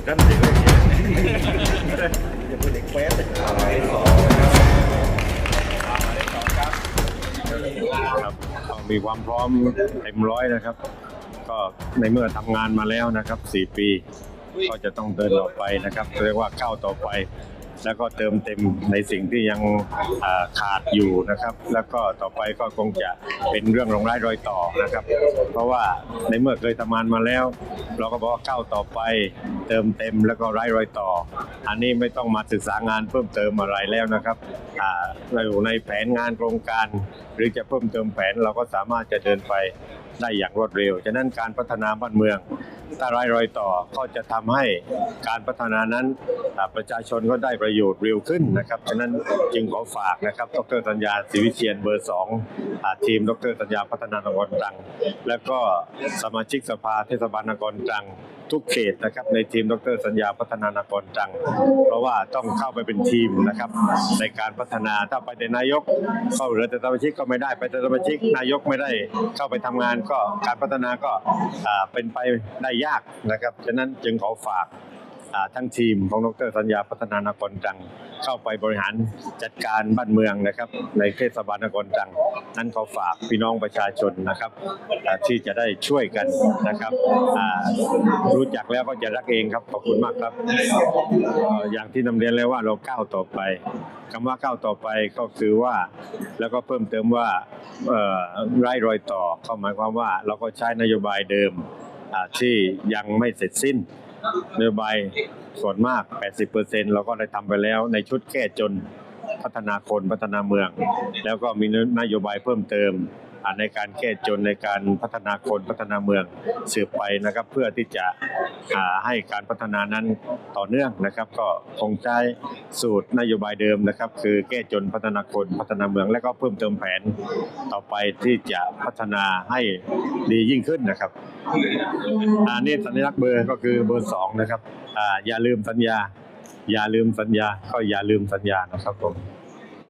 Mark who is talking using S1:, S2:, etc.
S1: ดเอ
S2: รากแนเลย
S1: มีความพร้อมเต็มร้อยนะครับ ก็ในเมื่อทำงานมาแล้วนะครับ 4 ปี ก็จะต้องเดินต่อไปนะครับเรียกว่าก้าวต่อไป แล้วก็เติมเต็มในสิ่งที่ยังขาดอยู่นะครับ แล้วก็ต่อไปก็คงจะเป็นเรื่องรองร้ายรอยต่อนะครับ เพราะว่าในเมื่อเคยทำงานมาแล้ว เราก็บอกว่าก้าวต่อไป เติมเต็มแล้วก็ร้ายรอยต่อ อันนี้ไม่ต้องมาศึกษางานเพิ่มเติมอะไรแล้วนะครับเราอยู่ในแผนงานโครงการ หรือจะเพิ่มเติมแผนเราก็สามารถจะเดินไปได้อย่างรวดเร็ว ฉะนั้นการพัฒนาบ้านเมือง ถ้ารายรอยต่อก็จะทำให้การพัฒนานั้นประชาชนก็ได้ประโยชน์เร็วขึ้นนะครับฉะนั้นจึงขอฝากนะครับ ดรสัญญาศิวิเชียนเบอร์สองทีม ดรสัญญาพัฒนานครตรัง แล้วก็สมาชิกสภาเทศบาลนครตรัง ทุกเขตนะครับในทีมดรสัญญาพัฒนานกรจัง เพราะว่าต้องเข้าไปเป็นทีมนะครับในการพัฒนาถ้าไปแต่นายกเข้าเหลือแต่สมาชิกก็ไม่ได้ไปแต่สมาชิกนายกไม่ได้เข้าไปทำงานก็การพัฒนาก็เป็นไปได้ยากนะครับฉะนั้นจึงขอฝาก ทั้งทีมของดรสัญญาพัฒนานครตรัง เข้าไปบริหารจัดการบ้านเมืองนะครับ ในเทศบาลนครตรัง นั้นขอฝากพี่น้องประชาชนนะครับที่จะได้ช่วยกันนะครับรู้จักแล้วก็จะรักเองครับขอบคุณมากครับ อย่างที่นำเรียนเลยว่าเราก้าวต่อไปคำว่าก้าวต่อไปก็คือว่า แล้วก็เพิ่มเติมว่าไร่รอยต่อก็หมายความว่าเราก็ใช้นโยบายเดิมที่ยังไม่เสร็จสิ้น นโยบายส่วนมาก 80%เราก็ได้ทำไปแล้วในชุดแก้จน พัฒนาคนพัฒนาเมือง แล้วก็มีนโยบายเพิ่มเติมในการแก้จนในการพัฒนาคนพัฒนาเมืองสืบไปนะครับ เพื่อที่จะให้การพัฒนานั้นต่อเนื่องนะครับ ก็คงใช้สูตรนโยบายเดิมนะครับ คือแก้จนพัฒนาคนพัฒนาเมือง และก็เพิ่มเติมแผนต่อไปที่จะพัฒนาให้ดียิ่งขึ้นนะครับอันนี้สัญลักษณ์เบอร์ก็คือเบอร์สองนะครับออย่าลืมสัญญา อย่าลืมสัญญา ก็อย่าลืมสัญญานะครับผม